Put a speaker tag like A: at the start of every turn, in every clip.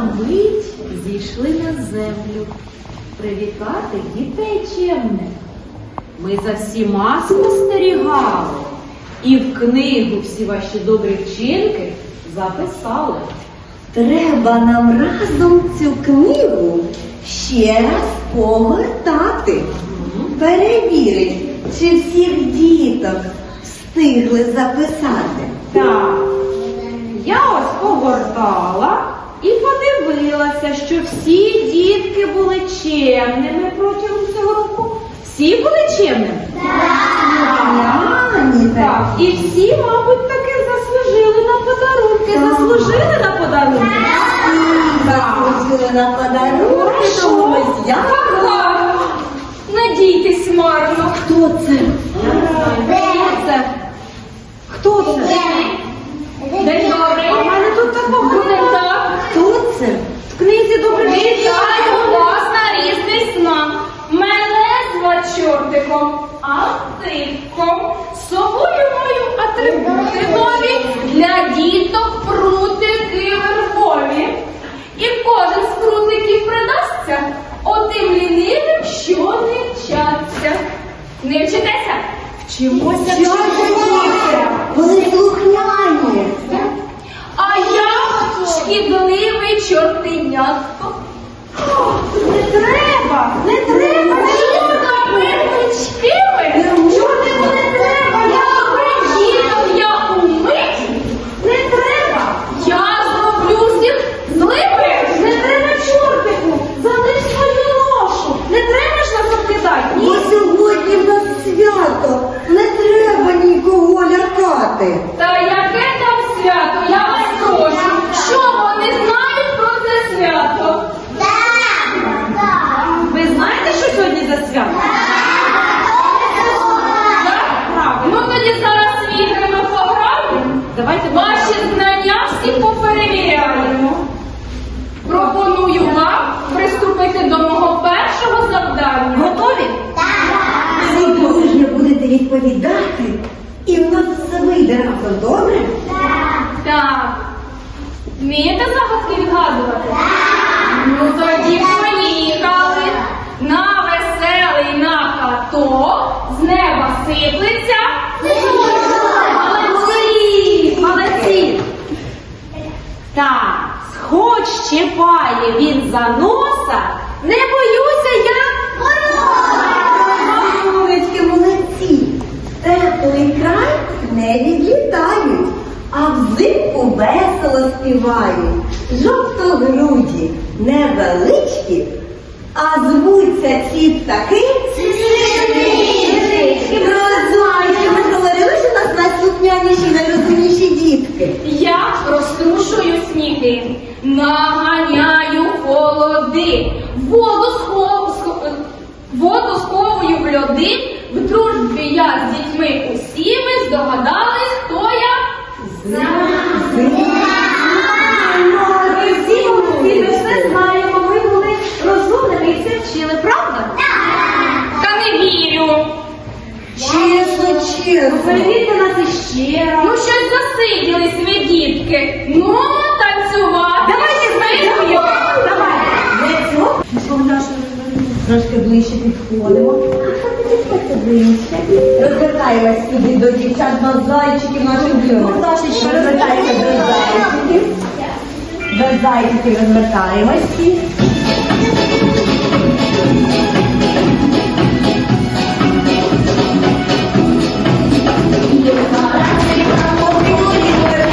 A: мить зійшли на землю привітати дітей чемних. Ми за всіма спостерігали і в книгу всі ваші добрі вчинки записали.
B: Треба нам разом цю книгу ще раз погортати. Перевірить, чи всіх діток встигли записати.
A: Так, я ось погортала і подивилася, що всі дітки були чемними протягом цього року. Всі були чемними? Так, і всі, мабуть, таки заслужили на подарунки. Заслужили на подарунки?
B: Заслужили на подарунки.
A: Ага. Надійтесь марно.
B: Хто це?
A: Хто це? Хто це? День добрий. А в мене тут такого не так.
B: Хто це?
A: В книзі добре
C: Вітаю вас на різний смак. Мене звать чортиком, а типком. З собою мою атрибути нові для діток прутики верхові. І кожен з прутиків придасться отим лінивим, що не вчаться. Не вчитеся? Вчимося вчитися.
B: Вони слухняні.
C: А я шкідливий чортенятко.
A: Не треба, не треба. parte хоч щепає він за носа, не боюся я.
B: Молодці, молодці. Теплий край не відлітають, а взимку весело співають. Жовтогруді, невеличкі, а звуться ці птахи. Розумні, ми говорили, що нас найслухняніші, найрозумніші дітки.
C: Я розтрушую сніги, наганяю холоди, воду схов... воду сховую в льоди, в дружбі я з дітьми усі ви здогадались, хто я?
A: Ми всі ми все знаємо, ми були розумними і все вчили, правда?
C: Та не вірю.
B: Чесно, чесно.
A: Перевірте нас іще раз.
C: Ну щось засиділись ви, дітки. Ну, танцювати.
A: Давайте
C: Спробуємо.
A: Давай.
B: Для цього трошки ближче підходимо. Підходьте ближче. Розвертаємось сюди до дівчат, до зайчиків наших дівчат. Розвертаємося до зайчиків. До зайчиків розвертаємось. Всі.
D: Дивитись,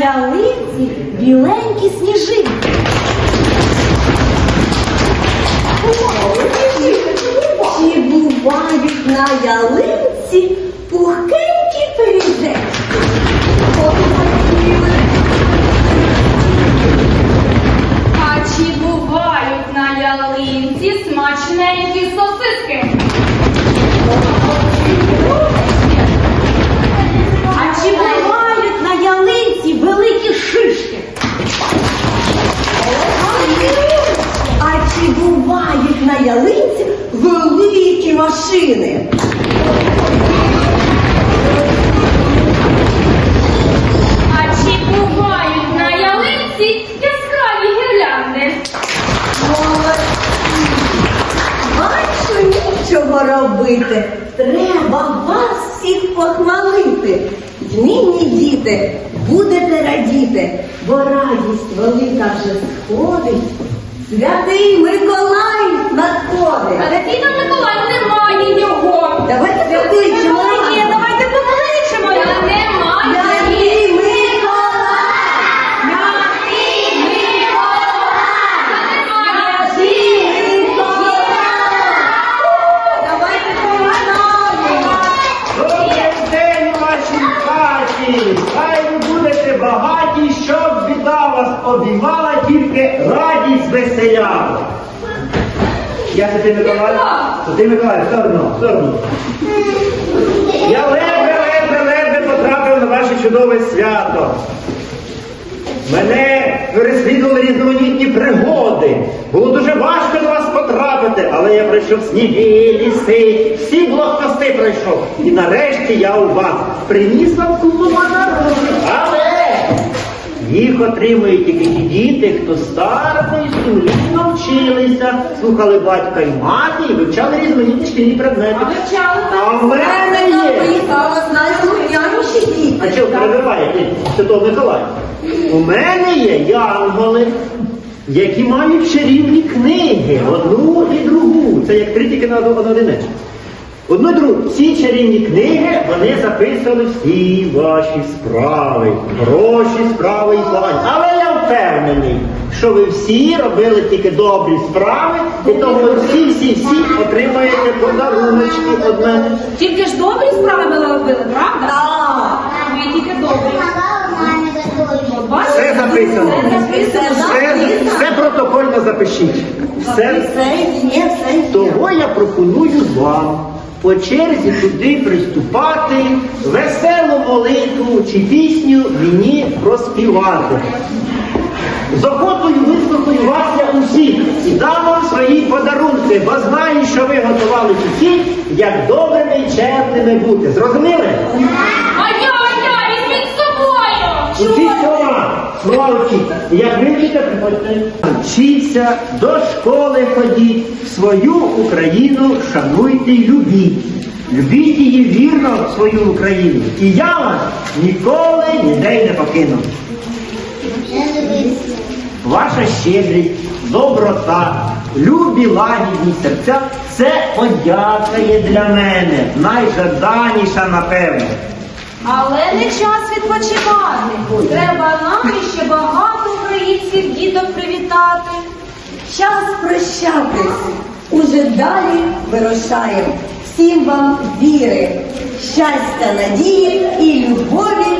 C: ялинці
A: біленькі сніжинки.
B: Чи бувають на ялинці пухки? діти, будете радіти, бо радість велика вже сходить. Святий Миколай надходить.
C: Але ти там Миколай немає його.
B: Давайте покличемо.
A: Давайте покличемо.
C: Немає.
E: Обіймала, тільки радість веселяла. Я Святий Миколай. Святий Миколай, все одно, все одно. Я ледве, ледве, ледве потрапив на ваше чудове свято. Мене переслідували різноманітні пригоди. Було дуже важко до вас потрапити, але я пройшов сніги, ліси, всі блокпости пройшов. І нарешті я у вас приніс вам купу Але їх отримують тільки ті діти, хто старо і сумлінно вчилися, слухали батька і мати і вивчали різноманітні шкільні предмети.
A: А вивчали
E: А в мене є.
B: А
E: чого перебиваєте Святого Миколая? У мене є янголи, які мають чарівні книги, одну і другу. Це як три тільки на одну одиничку. Одну другу. Всі чарівні книги вони записували всі ваші справи, хороші справи і погані. Але я впевнений, що ви всі робили тільки добрі справи, і тому ви всі, всі, всі отримаєте подаруночки від мене.
A: Тільки ж добрі справи ми робили, правда?
B: Так.
A: Ми тільки добрі.
E: Все записано.
A: Все.
E: Все, все протокольно запишіть. Все. Того я пропоную вам по черзі туди приступати, веселу молитву чи пісню мені проспівати. З охотою вислухаю вас я усіх і дам вам свої подарунки, бо знаю, що ви готували усі, як добрими і чемними бути. Зрозуміли?
C: А я, а я, візьміть з собою!
E: Усі слова, слова. Як вивчите, приходьте. Вчіться, до школи ходіть, свою Україну шануйте й любіть. Любіть її вірно, свою Україну. І я вас ніколи ніде не покину. Ваша щедрість, доброта, любі лагідні серця це подяка є для мене, найжаданіша, напевно.
A: Але не час відпочивати. Треба нам іще багато українських діток привітати.
B: Час прощатись. Уже далі вирушаємо. Всім вам віри, щастя, надії і любові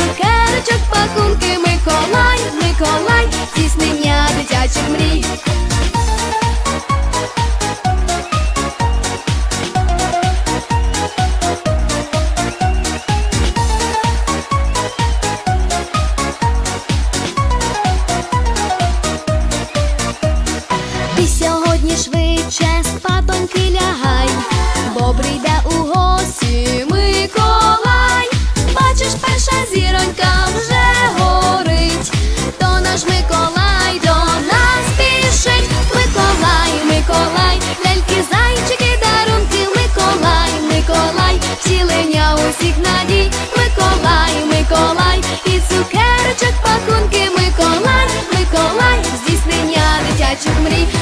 D: comedy.